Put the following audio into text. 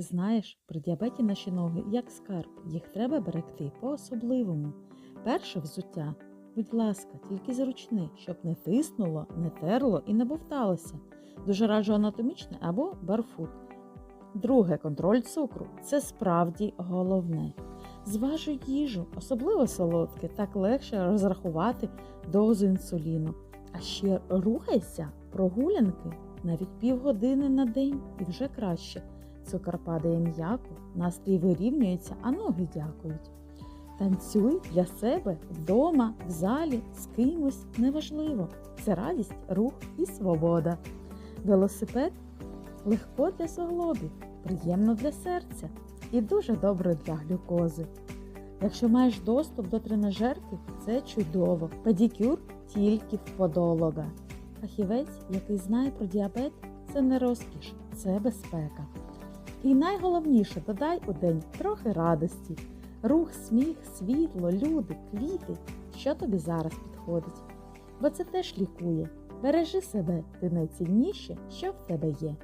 Знаєш, при діабеті наші ноги як скарб, їх треба берегти по-особливому. Перше взуття, будь ласка, тільки зручне, щоб не тиснуло, не терло і не бовталося. Дуже раджу анатомічне або барфут. Друге контроль цукру це справді головне. Зважуй їжу, особливо солодке, так легше розрахувати дозу інсуліну. А ще рухайся, прогулянки навіть півгодини на день і вже краще. Цукор падає м'яко, настрій вирівнюється, а ноги дякують. Танцюй для себе вдома, в залі, з кимось неважливо. Це радість, рух і свобода. Велосипед легко для суглобів, приємно для серця і дуже добре для глюкози. Якщо маєш доступ до тренажерки, це чудово. Педикюр тільки в подолога. Фахівець, який знає про діабет, це не розкіш, це безпека. І найголовніше додай у день трохи радості. Рух, сміх, світло, люди, квіти, що тобі зараз підходить. Бо це теж лікує. Бережи себе, ти найцінніше, що в тебе є.